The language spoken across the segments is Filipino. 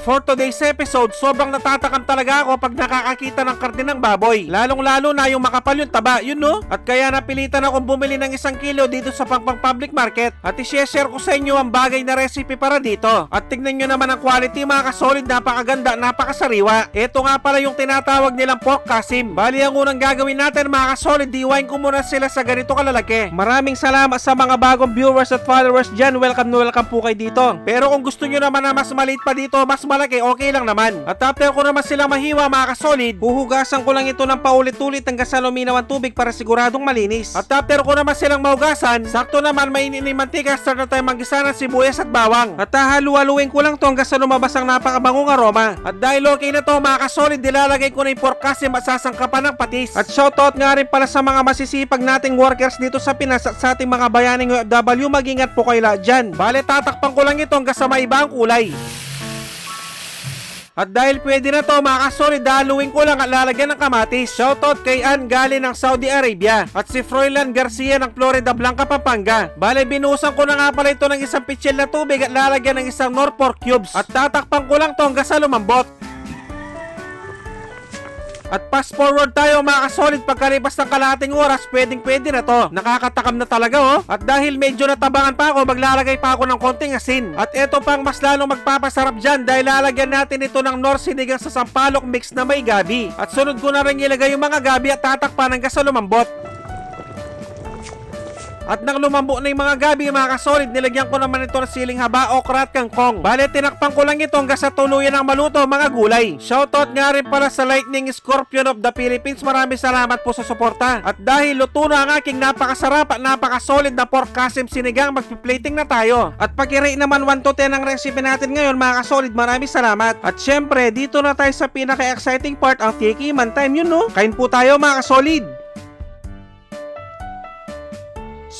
for today's episode, sobrang natatakam talaga ako pag nakakakita ng karne ng baboy. Lalong-lalo na yung makapal yung taba, yun no? At kaya napilitan akong bumili ng isang kilo dito sa Pangpang Public Market at i-share ko sa inyo ang bagay na recipe para dito. At tignan nyo naman ang quality mga kasolid, napakaganda, napakasariwa. Ito nga pala yung tinatawag nilang pork kasim. Bali ang unang gagawin natin mga kasolid, diwind ko muna sila sa ganito kalalaki. Maraming salamat sa mga bagong viewers at followers dyan. Welcome welcome po kayo dito. Pero kung gusto nyo naman na mas maliit pa dito, mas malaki, okay lang naman. At after ko naman silang mahiwa mga kasolid, huhugasan ko lang ito ng paulit-ulit hanggang sa luminaw ang tubig para siguradong malinis. At after ko naman silang maugasan, sakto naman mainit ni mantika, start na tayo maggisa ng sibuyas at bawang. At hahalu-haluin ko lang to hanggang sa lumabas ang napakabangong aroma. At dahil okay na to mga kasolid, dilalagay ko na yung pork kasi masasangkapan ng patis. At shoutout nga rin pala sa mga masisipag nating workers dito sa Pinas at sa ating mga bayaning OFW, mag-ingat po kayo lahat dyan. Bale, tatakpan ko lang ito hanggang sa maiba ang kulay. At dahil pwede na to mga kasolid, daluin ko lang at lalagyan ng kamatis. Shoutout kay Ann galing ng Saudi Arabia at si Froilan Garcia ng Florida Blanca, Pampanga. Bale, binusan ko na nga pala ito ng isang pitsil na tubig at lalagyan ng isang Norfolk cubes. At tatakpan ko lang to hanggang sa lumambot. At fast forward tayo mga kasolid pagkalipas ng kalahating oras, pwedeng pwede na to. Nakakatakam na talaga oh. At dahil medyo natabangan pa ako, maglalagay pa ako ng konting asin. At ito pang mas lalong magpapasarap dyan dahil lalagyan natin ito ng nor sinigang sa sampalok mix na may gabi. At sunod ko na rin ilagay yung mga gabi at tatakpan hanggang sa lumambot. At nang lumambo na yung mga gabi mga kasolid, nilagyan ko naman ito ng siling haba, okra at kangkong. Bale, tinakpan ko lang ito hanggang sa tuluyan ng maluto mga gulay. Shoutout nga rin pala sa Lightning Scorpion of the Philippines. Maraming salamat po sa suporta. At dahil luto na ang aking napakasarap at napakasolid na pork kasim sinigang, magpiplating na tayo. At pag-rate naman 1 to 10 ang recipe natin ngayon mga kasolid, maraming salamat. At syempre, dito na tayo sa pinaka-exciting part, ang tikiman time yun no. Kain po tayo mga kasolid.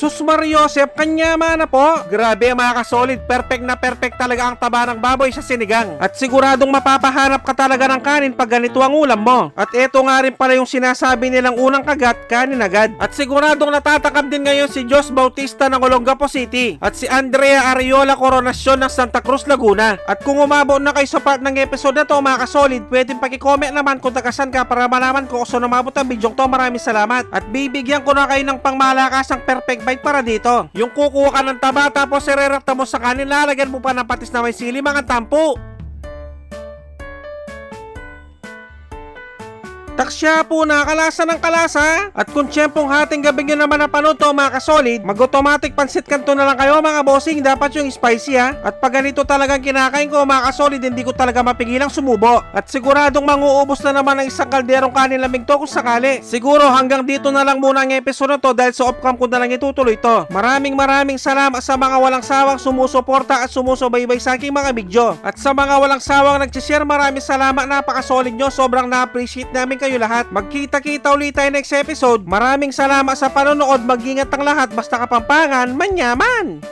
Sus Mariosep, kanya mana po. Grabe mga kasolid, perfect na perfect talaga ang taba ng baboy sa sinigang. At siguradong mapapahanap ka talaga ng kanin pag ganito ang ulam mo. At eto nga rin pala yung sinasabi nilang unang kagat, kanin agad. At siguradong natatakam din ngayon si Jos Bautista ng Olongapo City. At si Andrea Ariola Coronacion ng Santa Cruz, Laguna. At kung umabot na kayo sa part ng episode na to mga kasolid, pwedeng pakicomment naman kung tagasan ka para malaman ko kung saan umabot ang video to. Maraming salamat. At bibigyan ko na kayo ng pangmalakasang perfect bite para dito. Yung kukuha ka ng taba tapos irerekta mo sa kanin, lalagyan mo pa ng patis na may sili mga tampo. Taksya po na kalasa ng kalasa. At kung tiyempong hating gabi nyo naman napanood to mga kasolid, mag-automatic pansit kanto na lang kayo mga bossing. Dapat yung spicy ha. At pag ganito talagang kinakain ko mga kasolid, hindi ko talaga mapigilang sumubo. At siguradong manguubos na naman ng isang kalderong kanin lamig to kung sakali. Siguro hanggang dito na lang muna ang episode na to dahil sa off-cam ko na lang itutuloy to. Maraming maraming salamat sa mga walang sawang sumusuporta at sumusubaybay sa aking mga video. At sa mga walang sawang nagsishare, maraming salamat. Napakasolid nyo. Sobrang na-appreciate namin kayo lahat. Magkita-kita ulit tayo next episode. Maraming salamat sa panonood. Mag-ingat ang lahat. Basta kapampangan, manyaman!